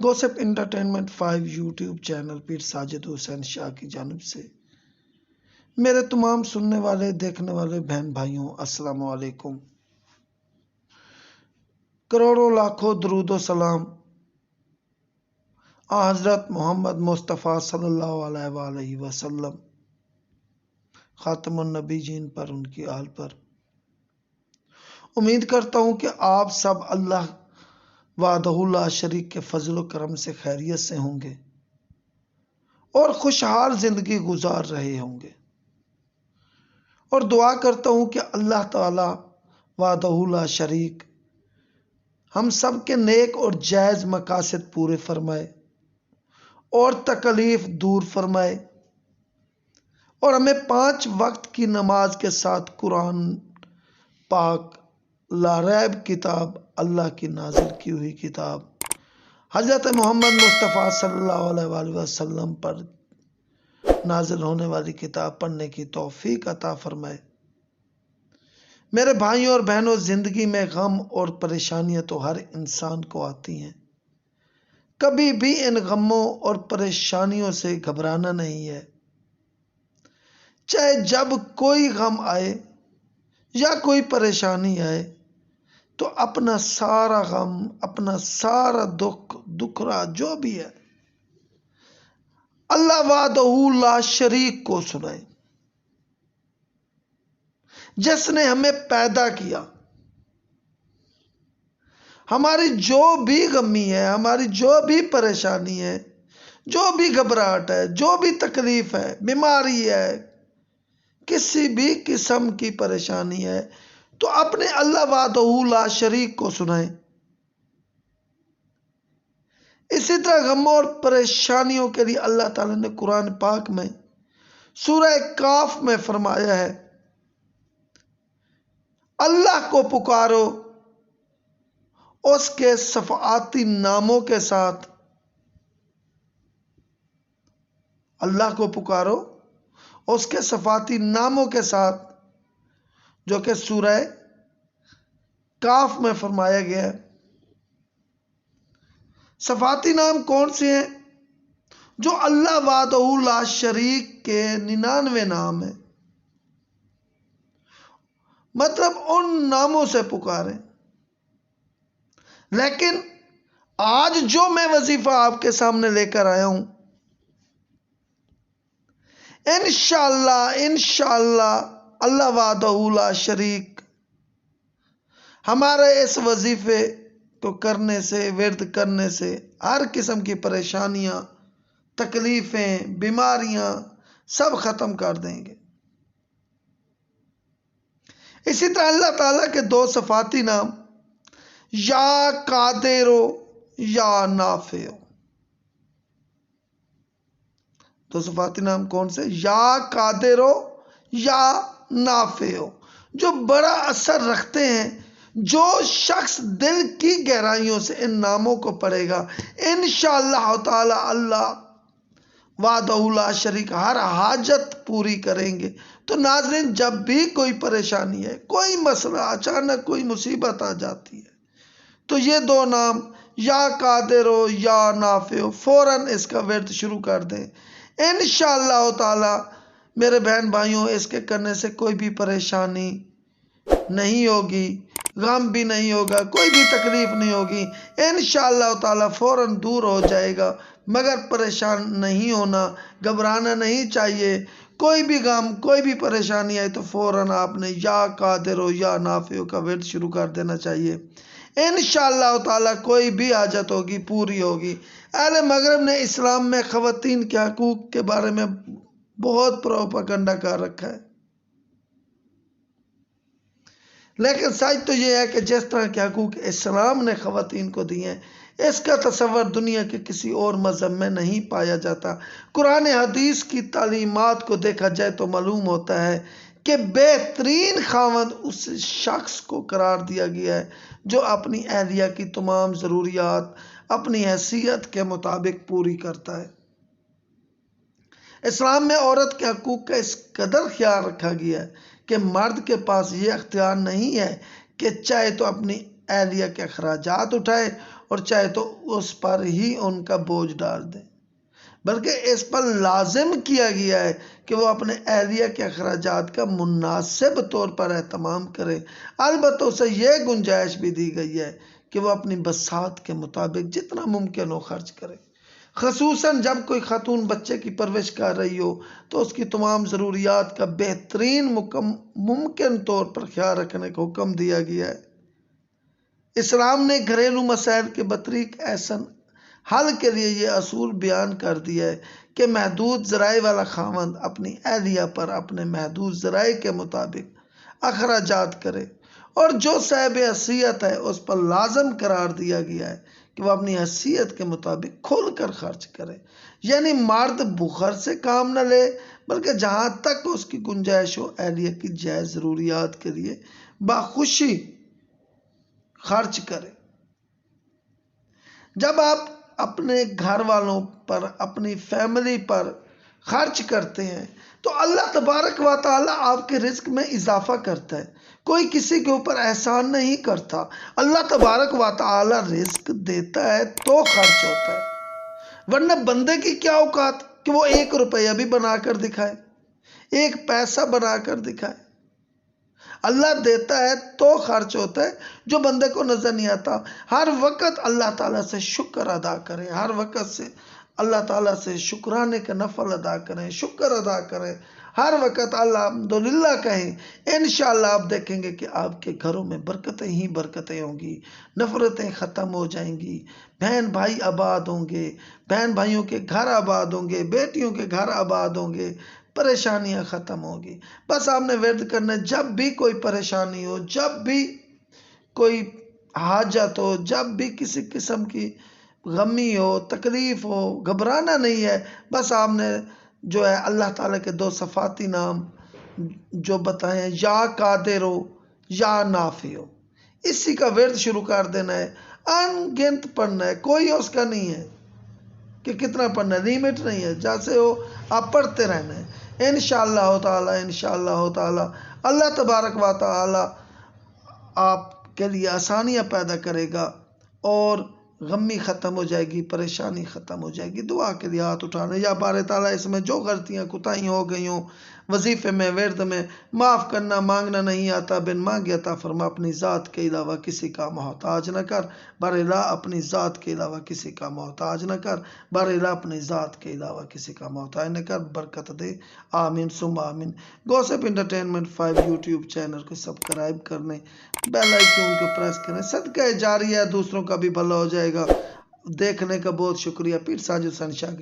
Gossip entertainment five YouTube channel Pir Sajid Hussain Shah की जानब से। मेरे तमाम सुनने वाले, देखने वाले बहन भाइयों करोड़ों, लाखों दरूदो सलाम। हज़रत मोहम्मद मुस्तफ़ा सल्लल्लाहु अलैहि वसल्लम ख़ातमुन जीन पर उनकी आल पर। उम्मीद करता हूँ कि आप सब अल्लाह वादहुल्ला शरीक के फजल करम से खैरियत से होंगे और खुशहाल ज़िंदगी गुजार रहे होंगे। और दुआ करता हूँ कि अल्लाह ताला वादहुल्ला शरीक हम सब के नेक और जायज़ मकासद पूरे फरमाए और तकलीफ़ दूर फरमाए और हमें पाँच वक्त की नमाज़ के साथ कुरान पाक लारैब किताब, अल्लाह की नाजिल की हुई किताब। हज़रत मोहम्मद मुस्तफ़ा सल्लल्लाहु अलैहि वसल्लम पर नाजिल होने वाली किताब पढ़ने की तौफीक अता फरमाए। मेरे भाइयों और बहनों, ज़िंदगी में गम और परेशानियाँ तो हर इंसान को आती हैं। कभी भी इन गमों और परेशानियों से घबराना नहीं है। चाहे जब कोई गम आए या कोई परेशानी आए तो अपना सारा गम, अपना सारा दुख, दुखरा जो भी है, अल्लाह वादला शरीक को सुनाए। जिसने हमें पैदा किया, हमारी जो भी गमी है, हमारी जो भी परेशानी है, जो भी घबराहट है, जो भी तकलीफ़ है, बीमारी है, किसी भी किस्म की परेशानी है तो अपने अल्लाह वादला शरीक को सुनाए। इसी तरह गमों और परेशानियों के लिए अल्लाह ताला ने कुरान पाक में, सूरह काफ में फरमाया है, अल्लाह को पुकारो, उसके सफाती नामों के साथ अल्लाह को पुकारो, उसके सफाती नामों के साथ जो कि सूरह काफ में फरमाया गया है। सफाती नाम कौन से हैं? जो अल्लाह वादला शरीक के निन्यानवे नाम है। मतलब उन नामों से पुकारें। लेकिन आज जो मैं वजीफा आपके सामने लेकर आया हूँ इनशाला इनशाला अल्लाह वादला शरीक। हमारे इस वजीफे को करने से वर्द करने से हर किस्म की परेशानियाँ, तकलीफ़ें, बीमारियाँ सब ख़त्म कर देंगे। इसी तरह अल्लाह ताला के दो सफाती नाम, या कादेरो, या नाफे दो सफाती नाम कौन से? या कादेरो, या नाफे हो जो बड़ा असर रखते हैं, जो शख्स दिल की गहराइयों से इन नामों को पढ़ेगा इन ताला अल्लाह वादउला शरीक, हर हाजत पूरी करेंगे। तो नाजरीन, जब भी कोई परेशानी है, कोई मसला, अचानक कोई मुसीबत आ जाती है तो ये दो नाम, या कादिर हो, या नाफे हो फ़ौरन इसका व्यर्थ शुरू कर दें। इन ताला मेरे बहन भाइयों, इसके करने से कोई भी परेशानी नहीं होगी, गम भी नहीं होगा, कोई भी तकलीफ़ नहीं होगी। इन ताला फ़ौरन दूर हो जाएगा, मगर परेशान नहीं होना, घबराना नहीं चाहिए। कोई भी गम, कोई भी परेशानी आए तो फ़ौरन आपने या कादिर हो या नाफे का वेट शुरू कर देना चाहिए। इन ताला कोई भी हाजत होगी, पूरी होगी। अहल मगरब ने इस्लाम में ख़वान के हकूक़ के बारे में बहुत प्रोपागंडा कर रखा है। लेकिन सच तो यह है कि जिस तरह के हकूक इस्लाम ने खातन को दिए हैं, इसका तस्वर दुनिया के किसी और मज़हब में नहीं पाया जाता। कुरान हदीस की तालीमत को देखा जाए तो मालूम होता है कि बेहतरीन खावंद उस शख्स को करार दिया गया है, जो अपनी अहलिया की तमाम ज़रूरियात, अपनी हैसियत के मुताबिक पूरी करता है। इस्लाम में औरत के हकूक़ का इस कदर ख्याल रखा गया है कि मर्द के पास ये अख्तियार नहीं है कि चाहे तो अपनी एहलिया के अखराज उठाए और चाहे तो उस पर ही उनका बोझ डाल दें। बल्कि इस पर लाजिम किया गया है कि वो अपने एहलिया के अखराज का मुनासिब तौर पर अहतमाम करे। अलबत् उसे यह गुंजाइश भी दी गई है कि वह अपनी बसात के मुताबिक जितना मुमकिन हो खर्च करे। खसूस जब कोई खातून बच्चे की परवरिश कर रही हो तो उसकी तमाम ज़रूरियात का बेहतरीन मुमकिन तौर पर ख्याल रखने का हुक्म दिया गया है। इस्लाम ने घरेलू मसाइल के बतरीक ऐसा हल के लिए यह असूल बयान कर दिया है कि महदूद ज़राए वाला खामंद अपनी एहलिया पर अपने महदूद ज़राए के मुताबिक अखराज करे और जो साहब हसीयत है उस पर लाजम करार दिया गया है कि वह अपनी हसीियत के मुताबिक खोल कर खर्च करे। यानी मर्द बुखर से काम न ले, बल्कि जहाँ तक उसकी गुंजाइश हो एहलिया की जायज़ ज़रूरियात के लिए बाखुशी खर्च करे। जब आप अपने घर वालों पर, अपनी फैमिली पर खर्च करते हैं। तो अल्लाह तबारक व ताली आपके रिस्क में इजाफा करता है। कोई किसी के ऊपर एहसान नहीं करता। अल्लाह तबारक व ताली रिस्क देता है तो खर्च होता है। वरना बंदे की क्या औकात? कि वो एक रुपया भी बनाकर दिखाए, एक पैसा बनाकर दिखाए। अल्लाह देता है तो खर्च होता है, जो बंदे को नज़र नहीं आता। हर वक्त अल्लाह ताला से शुक्र अदा करें, हर वक्त से अल्लाह ताला से शुक्राने का नफल अदा करें, शुक्र अदा करें। हर वक्त अल्हम्दुलिल्लाह कहें इन आप देखेंगे कि आपके घरों में बरकतें ही बरकतें होंगी, नफ़रतें ख़त्म हो जाएँगी। बहन भाई आबाद होंगे, बहन भाइयों के घर आबाद होंगे, बेटियों के घर आबाद होंगे, परेशानियाँ ख़त्म होगी। बस आपने व्यर्थ करना जब भी कोई परेशानी हो, जब भी कोई हाजत हो, जब भी किसी किस्म की गमी हो, तकलीफ़ हो, घबराना नहीं है। बस आपने जो है अल्लाह ताला के दो सफ़ाती नाम जो बताए, या कादिर हो, या नाफी हो। इसी का वर्द शुरू कर देना है। अनगिनत पढ़ना है, कोई उसका नहीं है कि कितना पढ़ना है। लिमिट नहीं है, जैसे हो, आप पढ़ते रहना है। इन ताला इन ताला, अल्लाह तबारक व आपके लिए आसानियाँ पैदा करेगा और गमी ख़त्म हो जाएगी, परेशानी ख़त्म हो जाएगी। दुआ के लिए हाथ उठाने। या बार ताला, इसमें जो गलतियाँ कुताही हो गई हों, वजीफ़े में वर्द में, माफ़ करना मांगना नहीं आता। बिन मांगे अता फरमा, अपनी ज़ात के अलावा किसी का मोहताज न कर। बरेला अपनी ज़ात के अलावा किसी का मोहताज न कर। बरेला अपनी ज़ात के अलावा किसी का मोहताज न कर। बरकत दे। आमीन, सुम आमीन। Gossip entertainment five YouTube channel को सब्सक्राइब करने, बेल आइकन को प्रेस करें। सदका जारी है, दूसरों का भी भला हो जाएगा। देखने का बहुत शुक्रिया। पीर साजू सनशाह की